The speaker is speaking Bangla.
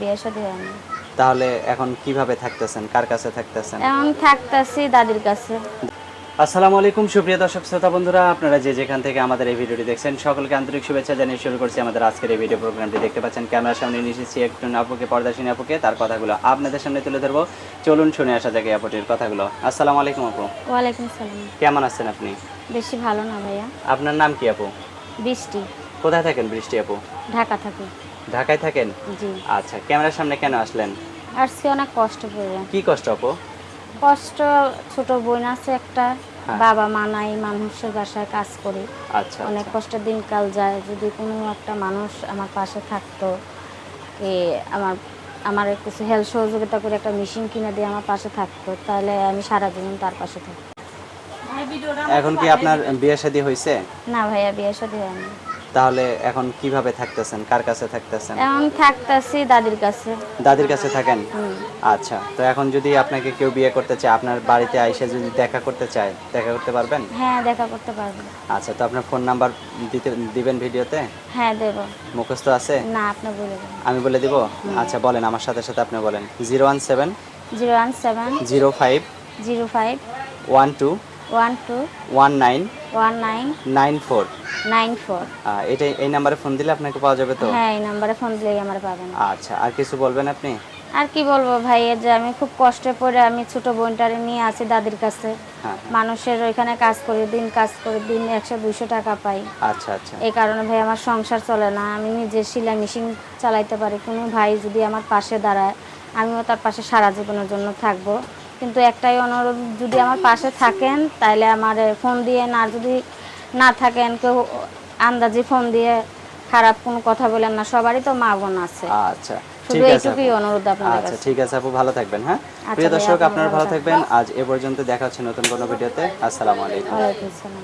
বিয়ে শাদী হয়নি তাহলে এখন কীভাবে থাকতেছেন? কার কাছে থাকতেছেন? এখন থাকতেছি দাদির কাছে। আসসালামু আলাইকুম সুপ্রিয় দর্শক শ্রোতা বন্ধুরা আপনারা যে যেখান থেকে আমাদের এই ভিডিওটি দেখছেন সকলকে আন্তরিক শুভেচ্ছা জানিয়ে শুরু করছি আমাদের আজকের এই ভিডিও প্রোগ্রামটি। দেখতে পাচ্ছেন ক্যামেরার সামনে নিয়ে এসেছি একটু আপুকে পর্দাসীন আপুকে তার কথাগুলো আপনাদের সামনে তুলে ধরবো। চলুন শুনে আসা যাক আপুটির কথাগুলো। আসসালামু আলাইকুম আপু। ওয়ালাইকুম সালাম কেমন আছেন আপনি? বেশি ভালো না ভাইয়া। আপনার নাম কি আপু? বৃষ্টি। কোথায় থাকেন বৃষ্টি আপু? ঢাকা থাকি। ঢাকায় থাকেন? জি। আচ্ছা ক্যামেরার সামনে কেন আসলেন? আজকে অনেক কষ্ট করে। কি কষ্ট আপু? কষ্ট ছোট বোন আছে একটা হ্যাঁ। বাবা মা নাই মানুষের বাসায় কাজ করি। আচ্ছা অনেক আচ্ছা। কষ্টের দিনকাল যায়। যদি কোনো একটা মানুষ আমার পাশে থাকতো এ আমার আমার কিছু হেল্প সহযোগিতা করে একটা মেশিন কিনে দিয়ে আমার পাশে থাকতো তাহলে আমি সারা জীবন তার পাশে থাকতাম। এখন কি আপনার বিয়ে শাদী হয়েছে না ভাইয়া বিয়ে শাদী হয়নি। তাহলে এখন কীভাবে থাকতেছেন? কার কাছে থাকতেছেন? এখন থাকতেছি দাদির কাছে। দাদির কাছে থাকেন? আচ্ছা তো এখন যদি আপনাকে কেউ বিয়ে করতে চায় আপনার বাড়িতে আইসে যদি দেখা করতে চায় দেখা করতে পারবেন? হ্যাঁ দেখা করতে পারবেন আচ্ছা তো আপনার ফোন নাম্বার দিতে দিবেন ভিডিওতে? হ্যাঁ দেব। মুখস্থ আছে? না আপনি বলে দেবেন আমি বলে দিব? আচ্ছা বলেন আমার সাথে সাথে আপনি বলেন। Zero one seven zero one seven zero five zero five one nine nine four. Nine four. এটা এই নাম্বারে ফোন দিলে আপনাকে পাওয়া যাবে তো? হ্যাঁ এই নাম্বারে ফোন দিলেই আমার পাবেন। আচ্ছা আর কিছু বলবেন আপনি? আর কি বলব ভাই যে আমি খুব কষ্টে পড়ে আমি ছোট বোনটারে নিয়ে আছি দাদির কাছে। হ্যাঁ। মানুষের ওইখানে কাজ করি দিন কাজ করি দিন একশো দুইশো টাকা পাই। আচ্ছা আচ্ছা। এই কারণে ভাই আমার সংসার চলে না আমি নিজে সেলাই মেশিন চালাইতে পারি। কোনো ভাই যদি আমার পাশে দাঁড়ায় আমিও তার পাশে সারা জীবনের জন্য থাকব। কিন্তু একটাই অনুরোধ যদি আমার পাশে থাকেন তাহলে আমার ফোন দিয়ে না যদি না থাকেন কেউ আন্দাজি ফোন দিয়ে খারাপ কোনো কথা বলেন না সবারই তো মা বোন আছে। আচ্ছা শুধু ঠিক আছে এইটুকুই আপু। অনুরোধ আপনাদের আচ্ছা ঠিক আছে আপু ভালো থাকবেন হ্যাঁ? আচ্ছা প্রিয় দর্শক আপনারা ভালো থাকবেন। আজ এ পর্যন্ত দেখা হচ্ছে নতুন কোনো ভিডিওতে। আসসালামু আলাইকুম। আসসালাম।